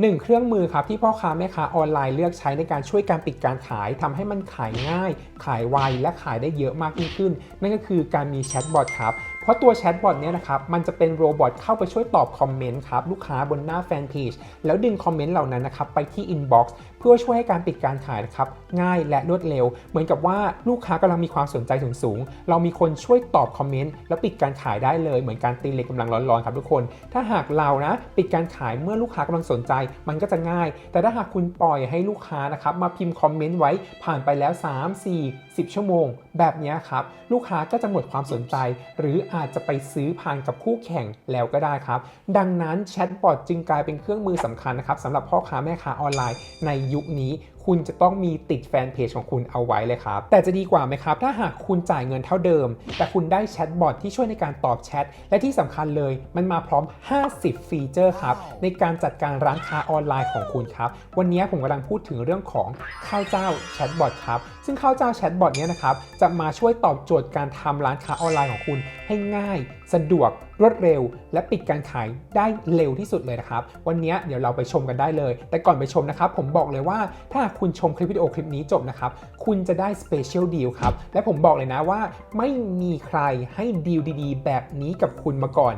หนึ่งเครื่องมือครับที่พ่อค้าแม่ค้าออนไลน์เลือกใช้ในการช่วยการปิดการขายทำให้มันขายง่าย ขายไวและขายได้เยอะมากยิ่งขึ้น นั่นก็คือการมีแชทบอทครับ เพราะตัวแชทบอทเนี่ยนะครับมันจะเป็นโรบอทเข้าไปช่วยตอบคอมเมนต์ครับลูกค้าบนหน้าแฟนเพจแล้วดึงคอมเมนต์เหล่านั้นนะครับไปที่อินบ็อกซ์เพื่อช่วยให้การปิดการขายนะครับง่ายและรวดเร็ว เหมือนกับว่าลูกค้ากำลังมีความสนใจสูงสูงๆเรามีคนช่วยตอบคอมเมนต์แล้วปิดการขายได้เลย เหมือนการตีเหล็กกำลังร้อนๆครับทุกคน ถ้าหากเรานะปิดการขายเมื่อลูกค้ากำลังสนใจ มันก็จะง่าย แต่ถ้าหากคุณปล่อยให้ลูกค้านะครับมาพิมพ์คอมเมนต์ไว้ผ่านไปแล้ว 3 4 10 ชั่วโมง แบบนี้ครับลูกค้าก็จะหมดความสนใจ หรืออาจจะไปซื้อผ่านกับคู่แข่งแล้วก็ได้ครับ ดังนั้นแชทบอทจึงกลายเป็นเครื่องมือสำคัญนะครับสำหรับพ่อค้าแม่ค้าออนไลน์ในยุคนี้ คุณจะต้องมีติดแฟนเพจของคุณเอาไว้เลยครับ แต่จะดีกว่าไหมครับ ถ้าหากคุณจ่ายเงินเท่าเดิม แต่คุณได้แชทบอทที่ช่วยในการตอบแชท และที่สำคัญเลย มันมาพร้อม 50 ฟีเจอร์ครับ ในการจัดการร้านค้าออนไลน์ของคุณครับ วันนี้ผมกำลังพูดถึงเรื่องของข้าวเจ้าแชทบอทครับ ซึ่งข้าวเจ้าแชทบอทเนี้ยนะครับ จะมาช่วยตอบโจทย์การทำร้านค้าออนไลน์ของคุณให้ง่าย สะดวกรวดเร็ว และปิดการขายได้เร็วที่สุดเลยนะครับ วันนี้เดี๋ยวเราไปชมกันได้เลย แต่ก่อนไปชมนะครับ ผมบอกเลยว่าถ้าคุณชมคลิปวิดีโอคลิปนี้จบนะครับ คุณจะได้สเปเชียลดีลครับ และผมบอกเลยนะว่า ไม่มีใครให้ดีลดีๆ แบบนี้กับคุณมาก่อน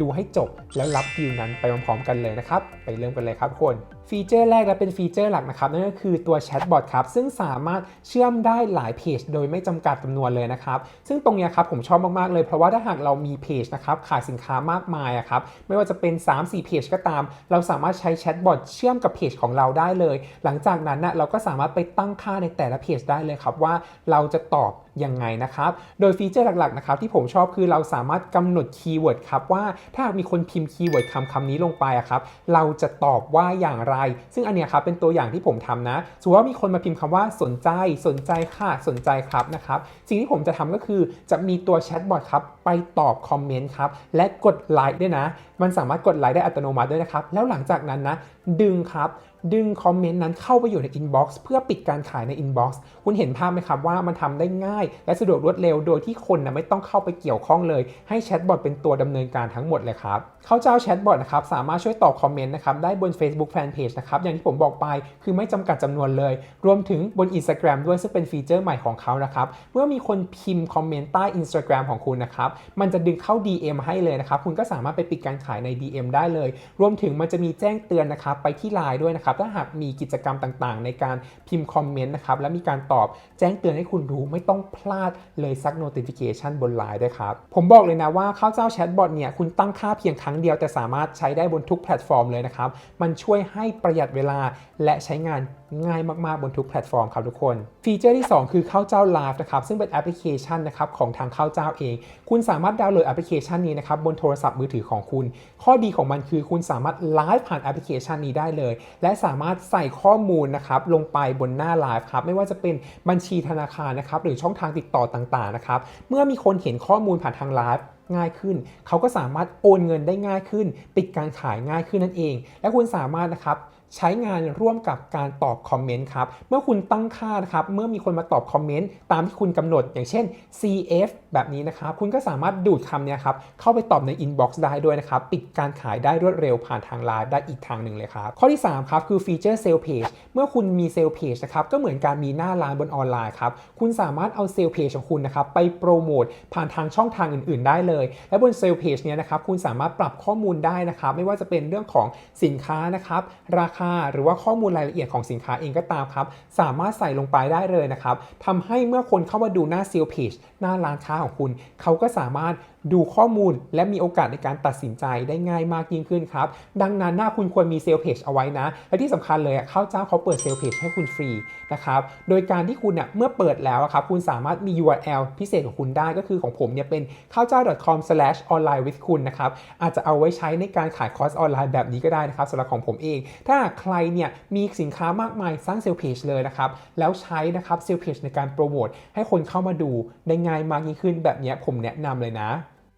ดูให้จบแล้วรับดีลนั้นไปพร้อมๆกันเลยนะครับ ไปเริ่มกันเลยครับทุกคน ฟีเจอร์แรกและเป็นฟีเจอร์หลักนะครับนั่นก็คือตัวแชทบอทครับซึ่งสามารถเชื่อมได้หลายเพจโดยไม่จำกัดจำนวนเลยนะครับซึ่งตรงนี้ครับผมชอบมากๆเลยเพราะว่าถ้าหากเรามีเพจนะครับขายสินค้ามากมายอะครับไม่ว่าจะเป็น 3-4เพจก็ตาม เราสามารถใช้แชทบอทเชื่อมกับเพจของเราได้เลย หลังจากนั้นนะเราก็สามารถไปตั้งค่าในแต่ละเพจได้เลยครับว่าเราจะตอบยังไงนะครับ โดยฟีเจอร์หลักๆนะครับที่ผมชอบคือเราสามารถกำหนดคีย์เวิร์ดครับว่าถ้าหากมีคนพิมพ์คีย์เวิร์ดคำคำนี้ลงไปอะครับเราจะตอบว่าอย่างไรซึ่งอันเนี้ยครับเป็นตัวอย่างที่ผมทำนะสมมติว่ามีคนมาพิมพ์คำว่าสนใจสนใจค่ะสนใจครับนะครับสิ่งที่ผมจะทำก็คือจะมีตัวแชทบอทครับไปตอบคอมเมนต์ครับและกดไลค์ด้วยนะ มันสามารถกดไลค์ได้อัตโนมัติด้วยนะครับแล้วหลังจากนั้นนะ ดึงครับ ดึงคอมเมนต์นั้นเข้าไปอยู่ในอินบ็อกซ์เพื่อปิดการขายในอินบ็อกซ์คุณเห็นภาพไหมครับว่ามันทำได้ง่าย และสะดวกรวดเร็วโดยที่คนนะไม่ต้องเข้าไปเกี่ยวข้องเลย ให้แชทบอทเป็นตัวดำเนินการทั้งหมดเลยครับเข้าเจ้าแชทบอทนะครับสามารถช่วยตอบคอมเมนต์นะครับได้บน Facebook Fanpage นะครับอย่างที่ผมบอกไปคือไม่จำกัดจำนวนเลย รวมถึงบน Instagram ด้วยซึ่งเป็นฟีเจอร์ใหม่ของเขานะครับเมื่อมีคนพิมพ์คอมเมนต์ใต้ Instagram ของคุณนะครับมันจะดึงเข้า DM ให้เลยนะครับคุณก็สามารถไปปิดการขายใน DM ได้เลย รวมถึงมันจะมีแจ้งเตือนนะครับไปที่ Line ด้วยนะครับ ถ้าหากมีกิจกรรมต่างๆ ในการพิมพ์คอมเมนต์นะครับ และมีการตอบแจ้งเตือนให้คุณรู้ไม่ต้องพลาดเลยสัก notification บน Line ด้วยครับ ผมบอกเลยนะว่าข้าวเจ้าแชทบอทเนี่ยคุณตั้งค่าเพียงครั้งเดียวแต่สามารถใช้ได้บนทุกแพลตฟอร์มเลยนะครับ มันช่วยให้ประหยัดเวลาและใช้งานง่ายมากๆบนทุกแพลตฟอร์มครับทุกคน ฟีเจอร์ที่ 2 คือข้าวเจ้า Live นะครับซึ่งเป็นแอปพลิเคชันนะครับของทางข้าวเจ้าเอง คุณสามารถดาวน์โหลดแอปพลิเคชันนี้นะครับบนโทรศัพท์มือถือของคุณ ข้อดีของมันคือคุณสามารถไลฟ์ผ่านแอปพลิเคชันนี้ได้เลย และสามารถใส่ข้อมูลนะครับลงไปบนหน้าไลฟ์ครับไม่ว่าจะเป็นบัญชีธนาคารนะครับหรือช่องทางติดต่อต่างๆนะครับเมื่อมีคนเห็นข้อมูลผ่านทางไลฟ์ง่ายขึ้น เขาก็สามารถโอนเงินได้ง่ายขึ้น ปิดการขายง่ายขึ้นนั่นเอง และคุณสามารถนะครับ ใช้งานร่วมกับการตอบคอมเมนต์ครับ เมื่อคุณตั้งค่านะครับ เมื่อมีคนมาตอบคอมเมนต์ตามที่คุณกำหนด อย่างเช่น CF แบบนี้นะครับ คุณก็สามารถดูดคำเนี้ยครับ เข้าไปตอบในอินบ็อกซ์ได้ด้วยนะครับ ปิดการขายได้รวดเร็วผ่านทางไลน์ได้อีกทางหนึ่งเลยครับ ข้อที่ 3 ครับคือฟีเจอร์เซลเพจเมื่อคุณมีเซลเพจนะครับ ก็เหมือนการมีหน้าร้านบนออนไลน์ครับ คุณสามารถเอาเซลเพจของคุณนะครับไปโปรโมทผ่านทางช่องทางอื่น ๆ ได้เลย และบนเซลเพจเนี้ยนะครับ คุณสามารถปรับข้อมูลได้นะครับ ไม่ว่าจะเป็นเรื่องของสินค้านะครับ ราคาหรือว่าข้อมูลรายละเอียดของสินค้าเองก็ตามครับ สามารถใส่ลงไปได้เลยนะครับทำให้เมื่อคนเข้ามาดูหน้าเซลเพจหน้าร้านค้าของคุณ เขาก็สามารถดูข้อมูลและมีโอกาสในการตัดสินใจได้ง่ายมากยิ่งขึ้นครับ ดังนั้นหน้าคุณควรมีเซลเพจเอาไว้นะ และที่สำคัญเลยอะข้าวเจ้าเขาเปิดเซลเพจให้คุณฟรีนะครับโดยการที่คุณเนี่ยเมื่อเปิดแล้วครับคุณสามารถมี URL พิเศษของคุณได้ก็คือของผมเนี่ยเป็นข้าวเจ้า .com/online with คุณนะครับอาจจะเอาไว้ใช้ในการขายคอร์สออนไลน์แบบนี้ก็ได้นะครับสำหรับของผมเอง ถ้าใครเนี่ยมีสินค้ามากมายสร้างเซลเพจเลยนะครับแล้วใช้นะครับเซลเพจในการโปรโมทให้คนเข้ามาดูได้ง่ายมากยิ่งขึ้นแบบนี้ผมแนะนำเลยนะ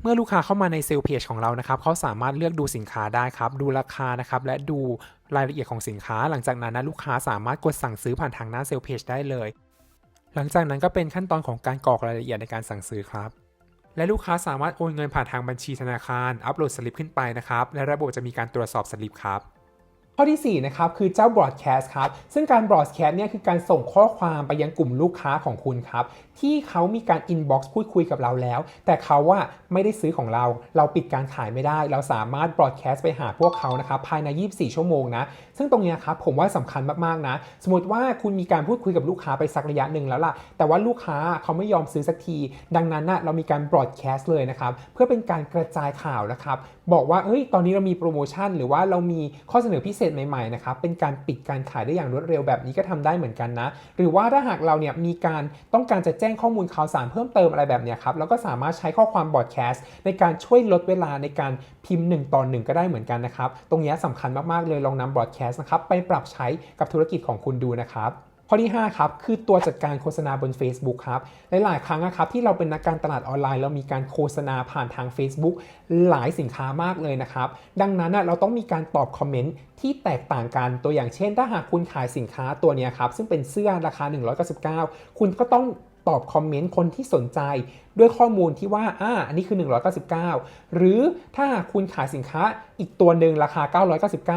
เมื่อลูกค้าเข้ามาในเซลล์เพจของเรานะครับเขาสามารถเลือกดูสินค้าได้ครับ ดูราคานะครับ และดูรายละเอียดของสินค้า หลังจากนั้นนะลูกค้าสามารถกดสั่งซื้อผ่านทางหน้าเซลล์เพจได้เลย หลังจากนั้นก็เป็นขั้นตอนของการกรอกรายละเอียดในการสั่งซื้อครับ และลูกค้าสามารถโอนเงินผ่านทางบัญชีธนาคาร อัปโหลดสลิปขึ้นไปนะครับ และระบบจะมีการตรวจสอบสลิปครับ ข้อที่ 4 นะครับ คือเจ้า broadcast ครับ ซึ่งการ broadcast เนี่ยคือการส่งข้อความไปยังกลุ่มลูกค้าของคุณครับ ที่เขามีการ inbox พูดคุยกับเราแล้ว แต่เขาว่าไม่ได้ซื้อของเรา เราปิดการขายไม่ได้ เราสามารถ broadcast ไปหาพวกเขานะครับภายใน 24 ชั่วโมงนะ ซึ่งตรงเนี้ยครับผมว่าสำคัญมากๆนะ สมมติว่าคุณมีการพูดคุยกับลูกค้าไปสักระยะหนึ่งแล้วล่ะ แต่ว่าลูกค้าเขาไม่ยอมซื้อสักที ดังนั้นนะเรามีการ broadcast เลยนะครับ เพื่อเป็นการกระจายข่าวนะครับบอกว่าเอ้ยตอนนี้เรามีโปรโมชั่น หรือว่าเรามีข้อเสนอพิเศษใหม่ๆนะครับเป็นการปิดการขายได้อย่างรวดเร็วแบบนี้ก็ทำได้เหมือนกันนะ หรือว่าถ้าหากเราเนี่ยมีการต้องการจะแจ้งข้อมูลข่าวสารเพิ่มเติมอะไรแบบนี้ครับเราก็สามารถใช้ข้อความบอดแคสต์ในการช่วยลดเวลาในการพิมพ์ 1 ต่อ 1 ก็ได้เหมือนกันนะครับ ตรงนี้ยสำคัญมากๆเลยลองนำบอดแคสต์นะครับไปปรับใช้กับธุรกิจของคุณดูนะครับ ข้อที่ 5 ครับ คือตัวจัดการโฆษณาบน Facebook ครับ หลาย ๆ ครั้งนะครับที่เราเป็นนักการตลาดออนไลน์ เรามีการโฆษณาผ่านทาง Facebook หลายสินค้ามากเลยนะครับ ดังนั้นเราต้องมีการตอบคอมเมนต์ที่แตกต่างกันตัวอย่างเช่น ถ้าหากคุณขายสินค้าตัวนี้ครับ ซึ่งเป็นเสื้อราคา 199 คุณก็ต้อง ตอบคอมเมนต์คนที่สนใจด้วยข้อมูลที่ว่าอ่าอันนี้คือ 199 หรือถ้าหาคุณขายสินค้าอีกตัวหนึ่งราคา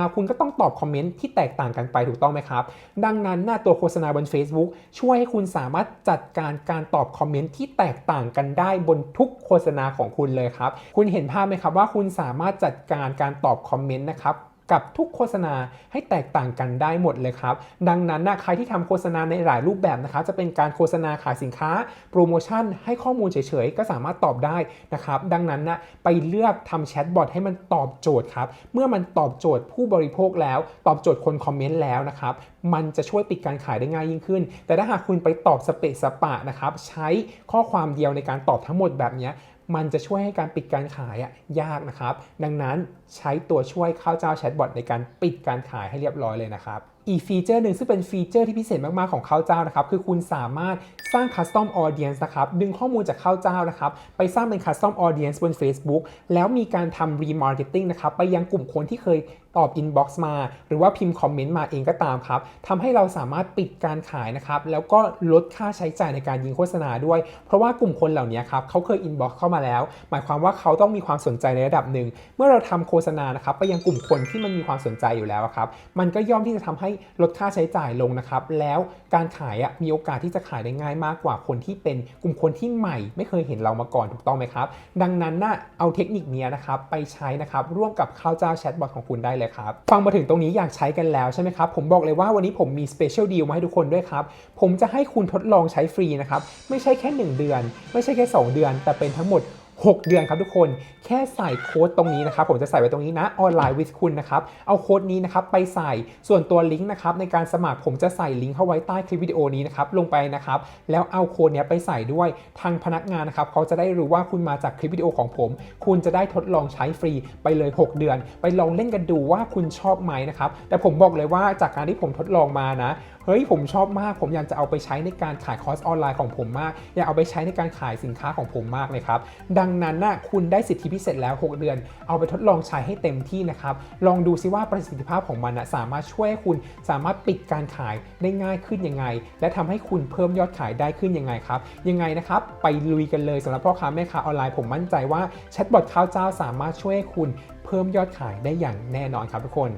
999 คุณก็ต้องตอบคอมเมนต์ที่แตกต่างกันไปถูกต้องไหมครับ ดังนั้นหน้าตัวโฆษณาบน Facebook ช่วยให้คุณสามารถจัดการการตอบคอมเมนต์ที่แตกต่างกันได้บนทุกโฆษณาของคุณเลยครับ คุณเห็นภาพไหมครับว่าคุณสามารถจัดการการตอบคอมเมนต์นะครับ กับทุกโฆษณาให้แตกต่างกันได้หมดเลยครับ ดังนั้นนะใครที่ทำโฆษณาในหลายรูปแบบนะครับจะเป็นการโฆษณาขายสินค้า โปรโมชั่น ให้ข้อมูลเฉยๆ ก็สามารถตอบได้นะครับ ดังนั้นนะไปเลือกทำแชทบอทให้มันตอบโจทย์ครับ เมื่อมันตอบโจทย์ผู้บริโภคแล้ว ตอบโจทย์คนคอมเมนต์แล้วนะครับ มันจะช่วยปิดการขายได้ง่ายยิ่งขึ้น แต่ถ้าหากคุณไปตอบสเปะสปะนะครับ ใช้ข้อความเดียวในการตอบทั้งหมดแบบเนี้ย มันจะช่วยให้การปิดการขายอะยากนะครับ ดังนั้นใช้ตัวช่วยข้าวเจ้าแชทบอทในการปิดการขายให้เรียบร้อยเลยนะครับอีกฟีเจอร์หนึ่งซึ่งเป็นฟีเจอร์ที่พิเศษมาก ๆ ของข้าวเจ้านะครับ คือคุณสามารถสร้าง Custom Audience นะครับ ดึงข้อมูลจากข้าวเจ้านะครับ ไปสร้างเป็น Custom Audience บน Facebook แล้วมีการทำ Remarketing นะครับ ไปยังกลุ่มคนที่เคย ตอบ Inbox มา หรือว่าพิมพ์คอมเมนต์มาเองก็ตามครับทำให้เราสามารถปิดการขายนะครับ แล้วก็ลดค่าใช้จ่ายในการยิงโฆษณาด้วย เพราะว่ากลุ่มคนเหล่านี้ครับเขาเคย Inbox เข้ามาแล้ว หมายความว่าเขาต้องมีความสนใจในระดับหนึ่ง เมื่อเราทำโฆษณานะครับไปยังกลุ่มคนที่มันมีความสนใจอยู่แล้วครับ มันก็ย่อมที่จะทำให้ลดค่าใช้จ่ายลงนะครับ แล้วการขายมีโอกาสที่จะขายได้ง่ายมากกว่าคนที่เป็นกลุ่มคนที่ใหม่ ไม่เคยเห็นเรามาก่อนถูกต้องไหมครับ ดังนั้นน่ะเอาเทคนิคนี้นะครับไปใช้นะครับร่วมกับข้าวเจ้าแชทบอทของคุณได้เลยครับ ฟังมาถึงตรงนี้อยากใช้กันแล้วใช่ไหมครับ ผมบอกเลยว่าวันนี้ผมมีสเปเชียลดีลมาให้ทุกคนด้วยครับ ผมจะให้คุณทดลองใช้ฟรีนะครับ ไม่ใช่แค่ 1 เดือน ไม่ใช่แค่ 2 เดือน แต่เป็นทั้งหมด 6 เดือนครับทุกคน แค่ใส่โค้ดตรงนี้นะครับ ผมจะใส่ไว้ตรงนี้นะออนไลน์วิ h คุณนะครับ เอาโค้ดนี้นะครับไปใส่ส่วนตัวลิงก์นะครับในการสมัครผมจะใส่ลิงก์เข้าไว้ใต้คลิปวิดีโอนี้นะครับลงไปนะครับ แล้วเอาโค้ดเนี้ยไปใส่ด้วยทางพนักงานนะครับเขาจะได้รู้ว่าคุณมาจากคลิปวิดีโอของผม คุณจะได้ทดลองใช้ฟรีไปเลย 6 เดือน ไปลองเล่นกันดูว่าคุณชอบไหมนะครับแต่ผมบอกเลยว่าจากการที่ผมทดลองมานะ เฮ้ยผมชอบมาก ผมอยากจะเอาไปใช้ในการขายคอร์สออนไลน์ของผมมาก อยากเอาไปใช้ในการขายสินค้าของผมมากเลยครับ ดังนั้นนะคุณได้สิทธิพิเศษแล้ว 6 เดือน เอาไปทดลองใช้ให้เต็มที่นะครับ ลองดูซิว่าประสิทธิภาพของมันนะสามารถช่วยให้คุณสามารถปิดการขายได้ง่ายขึ้นยังไง และทำให้คุณเพิ่มยอดขายได้ขึ้นยังไงครับ ยังไงนะครับ ไปลุยกันเลยสำหรับพ่อค้าแม่ค้าออนไลน์ผมมั่นใจว่าแชทบอทข้าวเจ้าสามารถช่วยให้คุณเพิ่มยอดขายได้อย่างแน่นอนครับทุกคน